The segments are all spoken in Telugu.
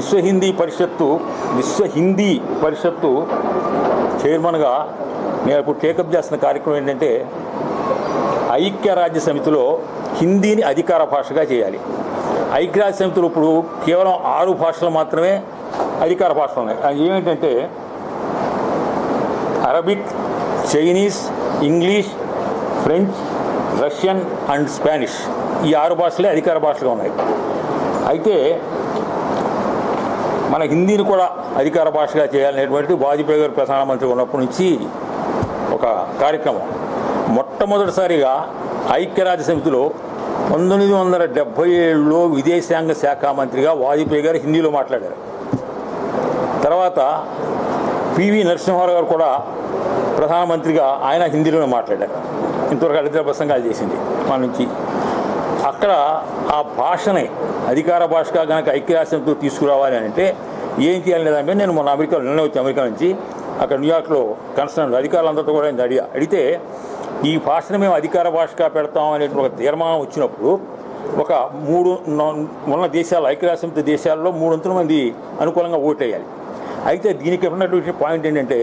విశ్వ హిందీ పరిషత్తు విశ్వ హిందీ పరిషత్తు చైర్మన్గా నేను ఇప్పుడు టేకప్ చేస్తున్న కార్యక్రమం ఏంటంటే ఐక్యరాజ్య సమితిలో హిందీని అధికార భాషగా చేయాలి. ఐక్యరాజ్య సమితిలో ఇప్పుడు కేవలం ఆరు భాషలు మాత్రమే అధికార భాషలు ఉన్నాయి. అది ఏమిటంటే Arabic Chinese English French Russian and Spanish ఈ ఆరు భాషలే అధికార భాషలుగా ఉన్నాయి. అయితే మన హిందీని కూడా అధికార భాషగా చేయాలనేటువంటి వాజ్పేయి గారు ప్రధానమంత్రి ఉన్నప్పటి నుంచి ఒక కార్యక్రమం. మొట్టమొదటిసారిగా ఐక్యరాజ్య సమితిలో పంతొమ్మిది వందల డెబ్భై ఏడులో విదేశాంగ శాఖ మంత్రిగా వాజ్పేయి గారు హిందీలో మాట్లాడారు. తర్వాత పివి నరసింహారావు గారు కూడా ప్రధానమంత్రిగా ఆయన హిందీలోనే మాట్లాడారు. ఇంతవరకు అడిగిన ప్రసంగాలు చేసింది మన నుంచి. అక్కడ ఆ భాషని అధికార భాషగా కనుక ఐక్యరాజ్యంతో తీసుకురావాలి అని అంటే ఏం చేయాలి లేదంటే నేను మొన్న అమెరికాలో నిన్న వచ్చి అమెరికా నుంచి అక్కడ న్యూయార్క్లో కన్సర్న్ అధికారులందరితో కూడా నేను అడిగా. అడిగితే ఈ భాషను మేము అధికార భాషగా పెడతాం అనే ఒక తీర్మానం వచ్చినప్పుడు ఒక మూడు ఉన్న దేశాలు ఐక్యరాజ్యసమితి దేశాల్లో మూడొంతుల మంది అనుకూలంగా ఓటేయాలి. అయితే దీనికి ఉన్నటువంటి పాయింట్ ఏంటంటే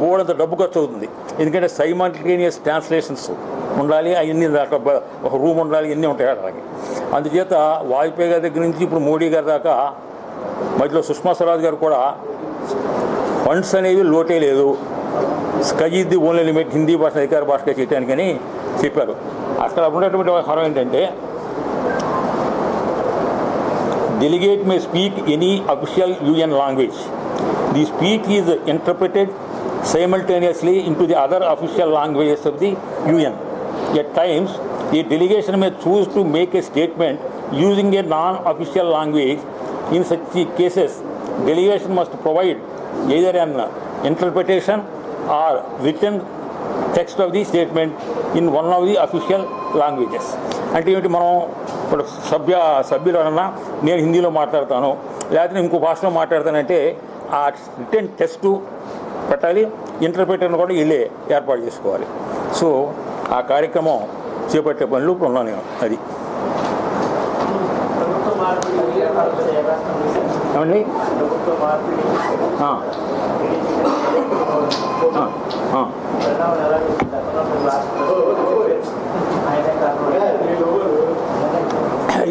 బోర్డంత డబ్బు ఖర్చు అవుతుంది ఎందుకంటే సైమాంటేనియస్ ట్రాన్స్లేషన్స్ ఉండాలి అవన్నీ దాకా ఒక రూమ్ ఉండాలి ఇవన్నీ ఉంటాయి అలాగే. అందుచేత వాజ్పేయి గారి దగ్గర నుంచి ఇప్పుడు మోడీ గారి దాకా మధ్యలో సుష్మా స్వరాజ్ గారు కూడా ఫండ్స్ అనేవి లోటే లేదు. Sky the only limit Hindi భాష అధికార భాషగా చేయడానికని చెప్పారు. అక్కడ ఉన్నటువంటి వ్యవహారం ఏంటంటే delegate may speak any official UN language The speech is interpreted simultaneously into the other official languages of the UN. At times, a delegation may choose to make a statement using a non-official language. In such cases, delegation must provide either an interpretation or written text of the statement in one of the official languages అంటే ఏమిటి మనం ఇప్పుడు సభ్య సభ్యులు అన్నా నేను హిందీలో మాట్లాడతాను లేకపోతే ఇంకో భాషలో మాట్లాడతానంటే ఆ రిటర్న్ టెస్ట్ పెట్టాలి ఇంటర్ప్రిటర్ని కూడా వీళ్ళే ఏర్పాటు చేసుకోవాలి. సో ఆ కార్యక్రమం చేపట్టే పనులు ఇప్పుడు ఉన్నాను నేను అది ఏమండి ప్రభుత్వ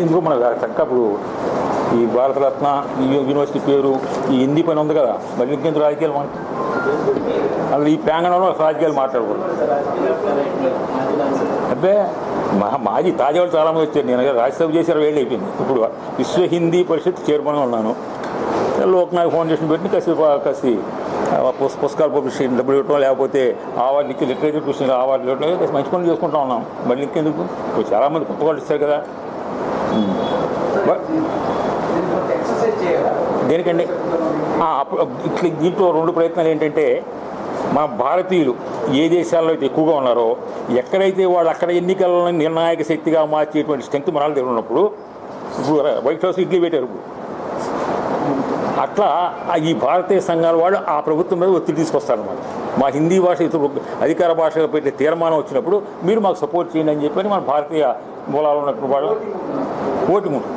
ఇందులో మన చక్క ఈ భారతరత్న ఈ యూనివర్సిటీ పేరు ఈ హిందీ పని ఉంది కదా మరి ఇంకెందుకు రాజకీయాలు మనకి అసలు ఈ ప్రాంగణంలో రాజకీయాలు మాట్లాడకూడదు. అబ్బే మా మాజీ తాజావాళ్ళు చాలామంది వచ్చారు. నేను రాజ్యసభ చేశారు వేళ్ళు అయిపోయింది. ఇప్పుడు విశ్వ హిందీ పరిషత్ చైర్మన్గా ఉన్నాను. లోక్నాయక్ ఫౌండేషన్ పెట్టి కసి కసి పుస్తకాలు పబ్లిష్ డబ్బులు ఇవ్వటం లేకపోతే అవార్డు ఇచ్చి లిటరేచర్ కృష్ణ అవార్డులు ఇవ్వడం కసి మంచి పనులు చేసుకుంటా ఉన్నాం. మళ్ళీ ఇంకెందుకు? ఇప్పుడు చాలామంది కొత్త వాళ్ళు ఇస్తారు కదా. దేనికండి? ఇట్లా దీంట్లో రెండు ప్రయత్నాలు ఏంటంటే మన భారతీయులు ఏ దేశాల్లో అయితే ఎక్కువగా ఉన్నారో ఎక్కడైతే వాళ్ళు అక్కడ ఎన్నికలను నిర్ణాయక శక్తిగా మార్చేటువంటి స్ట్రెంగ్త్ మన దగ్గర ఉన్నప్పుడు ఇప్పుడు వైట్ హౌస్ ఇడ్లీ పెట్టారు ఇప్పుడు. అట్లా ఈ భారతీయ సంఘాల వాళ్ళు ఆ ప్రభుత్వం మీద ఒత్తిడి తీసుకొస్తారన్నమాట. మా హిందీ భాష ఇతరు అధికార భాషగా పెట్టే తీర్మానం వచ్చినప్పుడు మీరు మాకు సపోర్ట్ చేయండి అని చెప్పని మన భారతీయ మూలాలు ఉన్నటువంటి వాళ్ళు ఓటింగ్ ఉంటుంది.